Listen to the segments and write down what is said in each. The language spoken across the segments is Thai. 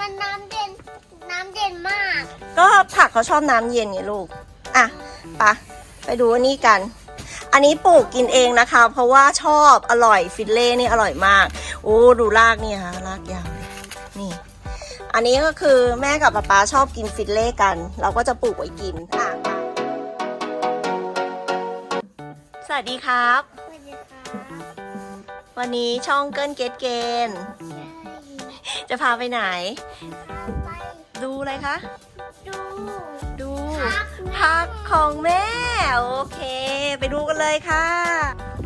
มันน้ำเด่นน้ำเด่นมาก ก็ผักเขาชอบน้ำเย็นไงลูก อะไปะไปดูอันนี้กัน อันนี้ปลูกกินเองนะคะ เพราะว่าชอบอร่อยฟิลเล่นี่อร่อยมาก โอ้ดูรากนี่ค่ะรากยาวเลยนี่ อันนี้ก็คือแม่กับป๊าป๊าชอบกินฟิลเล่กัน เราก็จะปลูกไว้กินอะสวัสดีครับ สวัสดีครับ วันนี้ช่องเกินเกตเกน จะพาไปไหน ไปดูอะไรคะ ดูดูพักแม่พักของแม่ โอเค ไปดูกันเลยค่ะ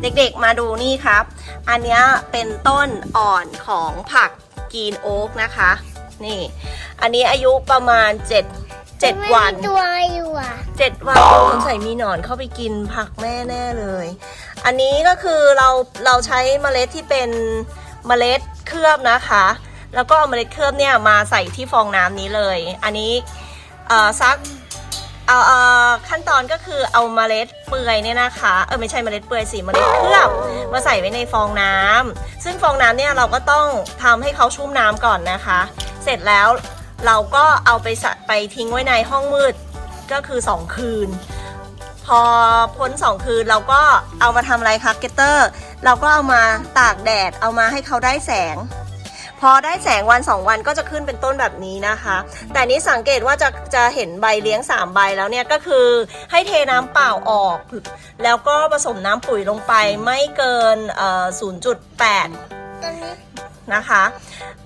เด็กๆมาดูนี่ครับ อันเนี้ยเป็นต้นอ่อนของผักกรีนโอ๊กนะคะ นี่ อันนี้อายุประมาณ7 7วันไม่มีตัวอยู่อะ7วันสงสัยมีหนอนเข้าไปกินผักแม่แน่เลย อันนี้ก็คือเราเราใช้เมล็ดที่เป็นเมล็ดเคลือบนะคะ แล้วก็เอาเมล็ดเคลือบเนี่ยมาใส่ที่ฟองน้ำนี้เลย อันนี้ซักเอาเออขั้นตอนก็คือเอาเมล็ดเปื่อยเนี่ยนะคะ เออไม่ใช่เมล็ดเปื่อยสิเมล็ดเคลือบมาใส่ไว้ในฟองน้ำซึ่งฟองน้ำเนี่ยเราก็ต้องทำให้เขาชุ่มน้ำก่อนนะคะ เสร็จแล้วเราก็เอาไปสะไปทิ้งไว้ในห้องมืดก็คือ 2 คืน พอพ้น 2 คืนเราก็เอามาทำอะไรคะเกตเตอร์ เราก็เอามาตากแดดเอามาให้เขาได้แสง อได้แสงวัน 2 วันก็จะขึ้นเป็นต้นแบบนี้นะคะ แต่นี้สังเกตว่าจะจะเห็นใบเลี้ยง 3 ใบแล้วเนี่ยก็คือให้เทน้ำเปล่าออก แล้วก็ผสมน้ำปุ๋ยลงไปไม่เกินเอ่อ0.8ตอนนี้นะคะ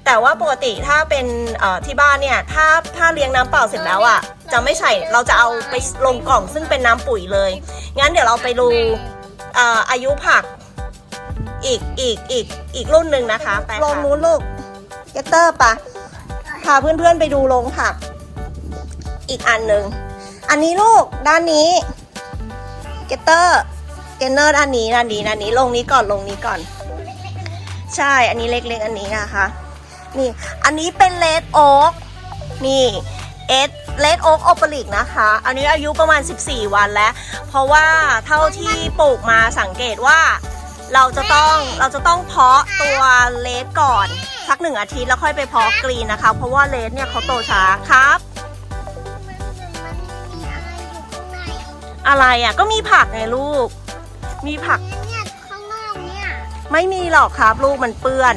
แต่ว่าปกติถ้าเป็นเอ่อที่บ้านเนี่ยถ้าถ้าเลี้ยงน้ำเปล่าเสร็จแล้วอะ่ะจะไม่ใส่เราจะเอาไปลงกล่องซึ่งเป็นน้ำปุ๋ยเลย งั้นเดี๋ยวเราไปดูเอ่ออายุผักอีกอีกอีกอีกรุ่นหนึ่งนะคะลงนู้นลูกเกเตอร์ปะพาเพื่อนๆไปดูโรงผัก อีกอันหนึ่ง อันนี้ลูกด้านนี้ เกเตอร์เกนเนอร์ด้านนี้ด้านนี้ด้านนี้ลงนี้ก่อนลงนี้ก่อน ใช่อันนี้เล็กๆอันนี้นะคะนี่อันนี้เป็นเลดโอ๊กนี่เอสเลดโอ๊กโอเปริกนะคะ อันนี้อายุประมาณ 14 วันแล้ว เพราะว่าเท่าที่ปลูกมาสังเกตว่า เราจะต้องเราจะต้องเพาะตัวเลดก่อน สักหนึ่งอาทิตย์แล้วค่อยไปเพาะกรีนนะคะ เพราะว่าเลดเนี่ยเขาโตช้าครับมันมันมีอะไรอยู่ข้างในอะไรอะก็มีผักไงลูก มีผักเนี่ยข้างนอกเนี่ยไม่มีหรอกครับลูกมันเปื้อน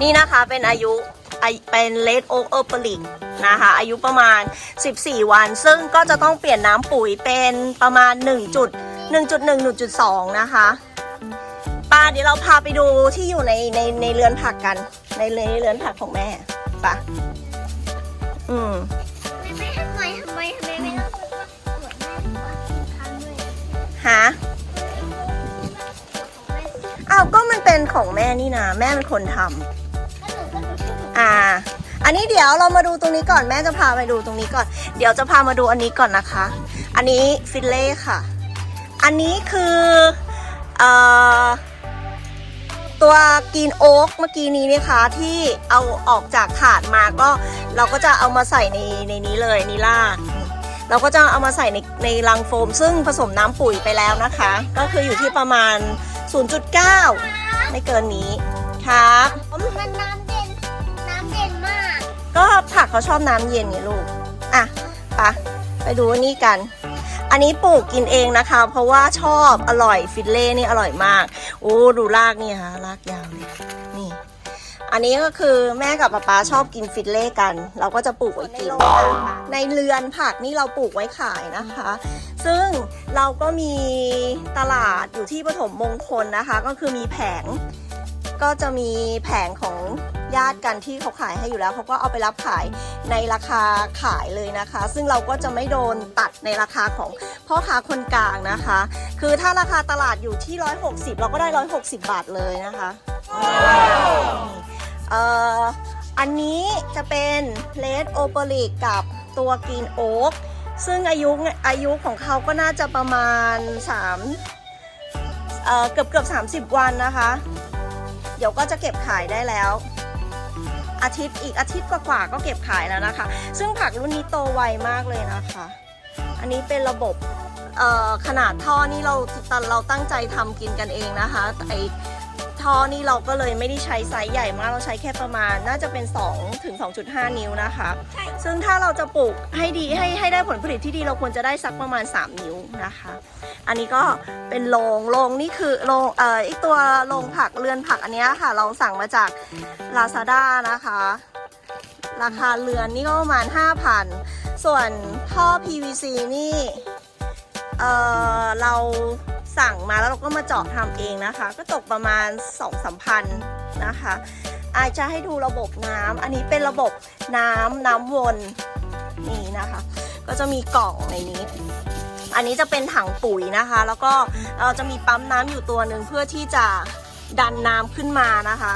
นี่นะคะเป็นอายุไอเป็นเลดโอ๊กเออร์เปลิกนะคะอายุประมาณ 14 วัน ซึ่งก็จะต้องเปลี่ยนน้ำปุ๋ยเป็นประมาณ1จุด1.1 1.2 นะคะ ป้าเดี๋ยวเราพาไปดูที่อยู่ในในในเรือนผักกัน ในในเรือนผักของแม่ป่ะอืมไม่ทำไมทำไมทำไมไม่ต้องสวยแม่กว่าทำเลยหาอ้าวก็มันเป็นของแม่นี่นะแม่เป็นคนทำอ่า อันนี้เดี๋ยวเรามาดูตรงนี้ก่อนแม่จะพาไปดูตรงนี้ก่อน เดี๋ยวจะพามาดูอันนี้ก่อนนะคะ อันนี้ฟิลเล่ค่ะ อันนี้คือ เอ่อ ตัวกรีนโอ๊กเมื่อกี้นี้นะคะที่เอาออกจากถาดมาก็เราก็จะเอามาใส่ในในนี้เลยนี่ล่าเราก็จะเอามาใส่ในในรังโฟม ซึ่งผสมน้ำปุ๋ยไปแล้วนะคะ ก็คืออยู่ที่ประมาณ 0.9 ไม่เกินนี้ครับมันน้ำเด่นน้ำเด่นมาก ก็ผักเขาชอบน้ำเย็นไงลูก อะไปะไปดูอันนี้กัน อันนี้ปลูกกินเองนะคะ เพราะว่าชอบอร่อยฟิลเล่นี่อร่อยมาก โอ้ดูรากนี่ค่ะรากยาวเลยนี่ อันนี้ก็คือแม่กับป๊าป๊าชอบกินฟิลเล่กัน เราก็จะปลูกไว้กินในเรือนผักนี่เราปลูกไว้ขายนะคะ ซึ่งเราก็มีตลาดอยู่ที่ปฐมมงคลนะคะ ก็คือมีแผงก็จะมีแผงของ ญาติกันที่เขาขายให้อยู่แล้วเขาก็เอาไปรับขายในราคาขายเลยนะคะ ซึ่งเราก็จะไม่โดนตัดในราคาของพ่อค้าคนกลางนะคะ คือถ้าราคาตลาดอยู่ที่ 160 เราก็ได้ 160 บาทเลยนะคะเอ่ออันนี้จะเป็นเลดโอเปริกกับตัวกรีนโอ๊กซึ่งอายุอายุของเขาก็น่าจะประมาณ3เอ่อเกือบเกือบ30 วันนะคะ เดี๋ยวก็จะเก็บขายได้แล้ว อาทิตย์อีกอาทิตย์กว่าๆก็เก็บขายแล้วนะคะ ซึ่งผักรุ่นนี้โตไวมากเลยนะคะ อันนี้เป็นระบบขนาดท่อนี่เราเราตั้งใจทำกินกันเองนะคะไอ ทท่อนี่เราก็เลยไม่ได้ใช้ไซส์ใหญ่มากเราใช้แค่ประมาณ น่าจะเป็น2ถึง2.5 นิ้วนะคะใช่ซึ่งถ้าเราจะปลูกให้ดีให้ให้ได้ผลผลิตที่ดีเราควรจะได้สักประมาณ 3 นิ้วนะคะ อันนี้ก็เป็นโรงโรงนี่คือโรงเอ่ออีกตัวโรงผักเรือนผักอันเนี้ยค่ะ เราสั่งมาจาก Lazada นะคะ ราคาเรือนนี่ก็ประมาณ 5,000 ส่วนท่อ PVC นี่เอ่อเรา สั่งมาแล้วเราก็มาเจาะทำเองนะคะ ก็ตกประมาณ2 3พันนะคะอาจจะให้ดูระบบน้ำอันนี้เป็นระบบน้ำน้ำวนนี่นะคะ ก็จะมีกล่องในนี้ อันนี้จะเป็นถังปุ๋ยนะคะ แล้วก็เราจะมีปั๊มน้ำอยู่ตัวหนึ่งเพื่อที่จะดันน้ำขึ้นมานะคะ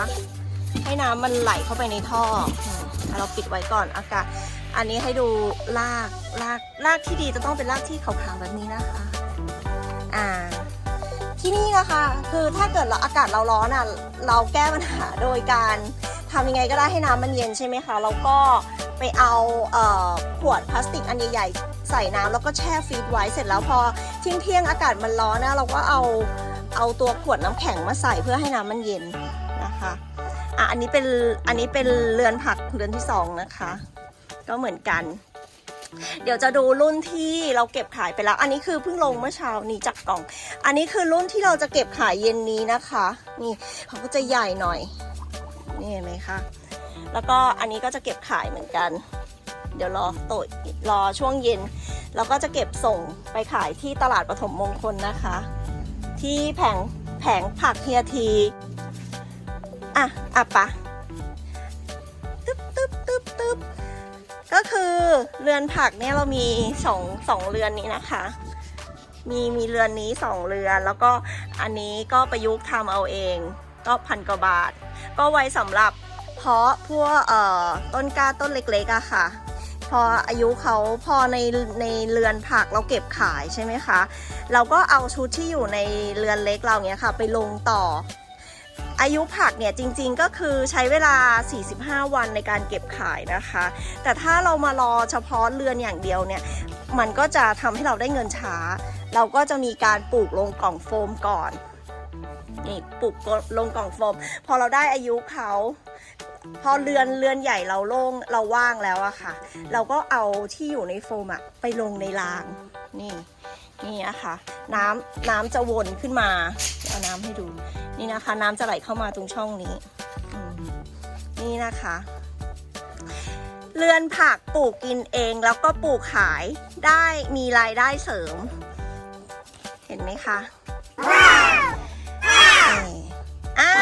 ให้น้ำมันไหลเข้าไปในท่ออเราปิดไว้ก่อนอากาศอันนี้ให้ดูรากรากรากที่ดีจะต้องเป็นรากที่ขาวๆแบบนี้นะคะ อ่า ที่นี่นะคะ คือถ้าเกิดเราอากาศเราร้อนอะเราแก้ปัญหาโดยการทำยังไงก็ได้ให้น้ำมันเย็นใช่ไหมคะแล้วก็ไปเอาเอ่อขวดพลาสติกอันใหญ่ๆใส่น้ำแล้วก็แช่ฟรีซไว้เสร็จแล้วพอเที่ยงเที่ยงๆอากาศมันร้อนนะเราก็เอาเอาตัวขวดน้ำแข็งมาใส่เพื่อให้น้ำมันเย็นนะคะอะอันนี้เป็นอันนี้เป็นเรือนผักเรือนที่สองนะคะ ก็เหมือนกัน เดี๋ยวจะดูรุ่นที่เราเก็บขายไปแล้ว อันนี้คือเพิ่งลงเมื่อเช้านี้จากกล่อง อันนี้คือรุ่นที่เราจะเก็บขายเย็นนี้นะคะ นี่เขาก็จะใหญ่หน่อย นี่เห็นไหมคะ แล้วก็อันนี้ก็จะเก็บขายเหมือนกัน เดี๋ยวรอโตะรอช่วงเย็น แล้วก็จะเก็บส่งไปขายที่ตลาดปฐมมงคลนะคะ ที่แผงแผงผักเฮียที อะ อะปะ คือเรือนผักเนี่ยเรามีสองสองเรือนนี้นะคะ มีมีเรือนนี้สองเรือน แล้วก็อันนี้ก็ประยุกต์ทำเอาเอง ก็พันกว่าบาท ก็ไว้สำหรับเพาะพวกเอ่อต้นกล้าต้นเล็กๆอะค่ะ พออายุเขาพอในในเรือนผักเราเก็บขายใช่ไหมคะ เราก็เอาชุดที่อยู่ในเรือนเล็กเราเนี้ยค่ะ ไปลงต่อ อายุผักเนี่ยจริงๆก็คือใช้เวลา 45 วันในการเก็บขายนะคะ แต่ถ้าเรามารอเฉพาะเรือนอย่างเดียวเนี่ย มันก็จะทำให้เราได้เงินช้า เราก็จะมีการปลูกลงกล่องโฟมก่อน นี่ปลูกลงกล่องโฟม พอเราได้อายุเขาพอเรือนเรือนใหญ่เราโล่งเราว่างแล้วอะค่ะ เราก็เอาที่อยู่ในโฟมอะไปลงในราง นี่นี่นะคะน้ำน้ำจะวนขึ้นมา เอาน้ำให้ดู นี่นะคะ น้ำจะไหลเข้ามาตรงช่องนี้ นี่นะคะ เรือนผักปลูกกินเองแล้วก็ปลูกขายได้มีรายได้เสริม เห็นไหมคะอ่า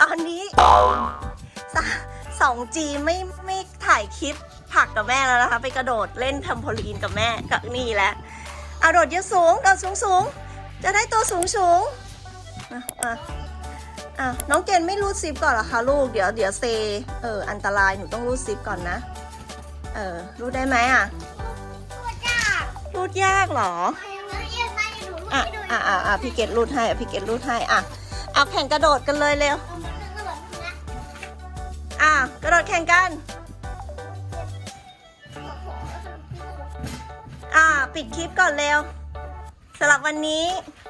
ตอนนี้สองจีไม่ไม่ถ่ายคลิปผักกับแม่แล้วนะคะ ไปกระโดดเล่นทำโพลีนกับแม่กับนี่แหละเอาโดดเยอะสูงโดดสูงสูงจะได้ตัวสูงสูง อะอะอะน้องเกณฑ์ไม่รูดซิปก่อนเหรอคะลูก เดี๋ยวเดี๋ยวเซ เออ อันตราย หนูต้องรูดซิปก่อนนะ เออ รูดได้ไหมอะตัวจ้ารูดยากเหรอมาอย่างนี้เย็นมาอย่าหนูลูกอะให้ดูอะอะอะพี่เกดรูดให้อะพี่เกดรูดให้ อะ เอาแข่งกระโดดกันเลยเร็วเอามันกระโดดนะอะ กระโดดแข่งกัน อะ ปิดคลิปก่อนเร็วสำหรับวันนี้วันนี้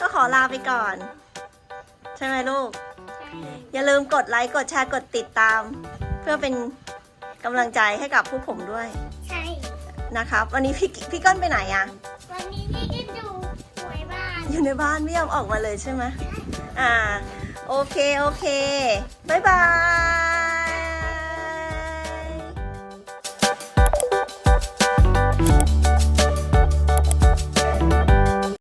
ก็ขอลาไปก่อน ใช่ไหมลูก อย่าลืมกดไลค์กดแชร์กดติดตาม เพื่อเป็นกำลังใจให้กับผู้ผมด้วยใช่ นะครับ วันนี้พี่พี่ก้อนไปไหนอะวันนี้พี่กินดูหวยบ้านอยู่ในบ้านไม่ยอมออกมาเลยใช่ไหมอ่า โอเค โอเค บ๊ายบาย